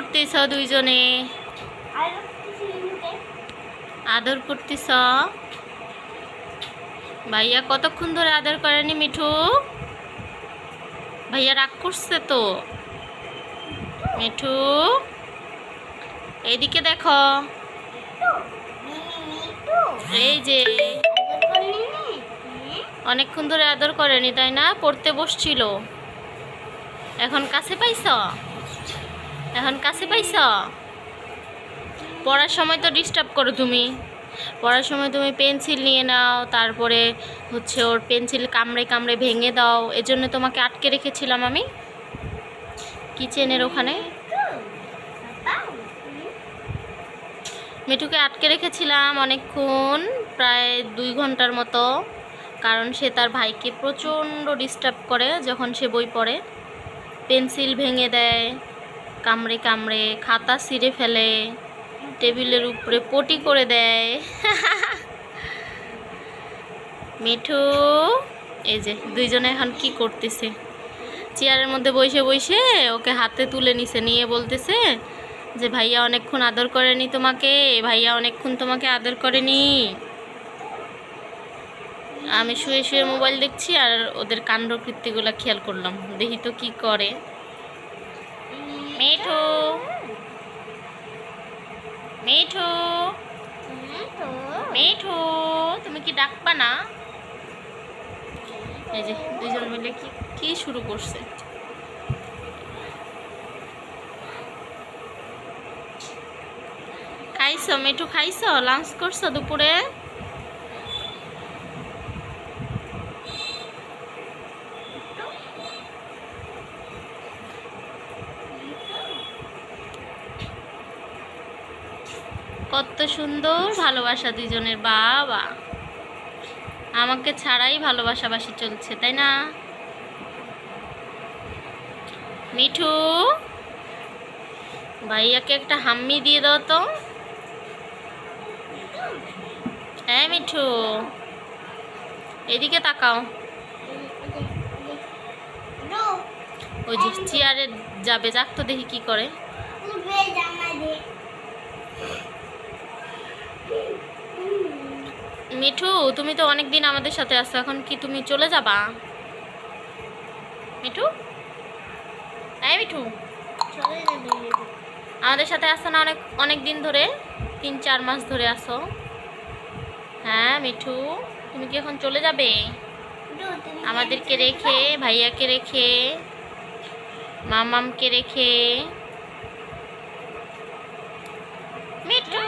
করতেছ দুইজনে? আদর করতেছ? ভাইয়া কতক্ষণ ধরে আদর করেনি মিঠু? ভাইয়া রাগ করছে তো। মিঠু? এইদিকে দেখো। এই যে। অনেকক্ষণ ধরে আদর করেনি, তাই না? পড়তে বসছিল। এখন কাছে পাইছ? এখন কাছে পাইছ? পড়ার সময় তো ডিস্টার্ব করো তুমি। পড়ার সময় তুমি পেন্সিল নিয়ে নাও, তারপরে হচ্ছে ওর পেন্সিল কামড়ে কামড়ে ভেঙে দাও। এজন্য তোমাকে আটকে রেখেছিলাম আমি। কিচেনের ওখানে। মিঠুকে আটকে রেখেছিলাম অনেকক্ষণ, প্রায় দুই ঘণ্টার মতো। কারণ সে তার ভাইকে প্রচণ্ড ডিস্টার্ব করে যখন সে বই পড়ে। পেন্সিল ভেঙে দেয়। কামড়ে কামড়ে, খাতা ছিঁড়ে ফেলে, টেবিলের উপরে পটি করে দেয়। মিঠু, এই যে দুইজনে এখন কি করতেছে? চেয়ারের মধ্যে বসে বসে ওকে হাতে তুলে নিছে, নিয়ে বলতেছে যে, ভাইয়া অনেকক্ষণ আদর করেনি তোমাকে, ভাইয়া অনেকক্ষণ তোমাকে আদর করেনি। আমি শুয়ে শুয়ে মোবাইল দেখছি আর ওদের কাণ্ডকৃত্যগুলো খেয়াল করলাম। দেখি তো কী করে। মিঠু। মিঠু। মিঠু, তুমি কি ডাকবা না? এই যে দুইজন মিলে কি কি শুরু করছে? খাইছো মিঠু, খাইছো? লাঞ্চ করছ দুপুরে? কত সুন্দর ভালোবাসা দুজনের বাবা। আমাকে ছাড়াই ভালোবাসাবাসি চলছে, তাই না? মিঠু, ভাইয়াকে একটা হাম্মি দিয়ে দাও তো। হ্যাঁ মিঠু। এদিকে তাকাও। ওই যে চেয়ারে যাবে, যাক তো দেখি কি করে। মিঠু, তুমি তো অনেক দিন আমাদের সাথে আসো এখন কি তুমি চলে যাবা? মিঠু? হ্যাঁ মিঠু। আমাদের সাথে আসো না অনেক অনেক দিন ধরে? তিন, চার মাস ধরে আসো হ্যাঁ মিঠু, তুমি কি এখন চলে যাবে? আমাদেরকে রেখে, ভাইয়াকে রেখে, মামামকে রেখে। মিঠু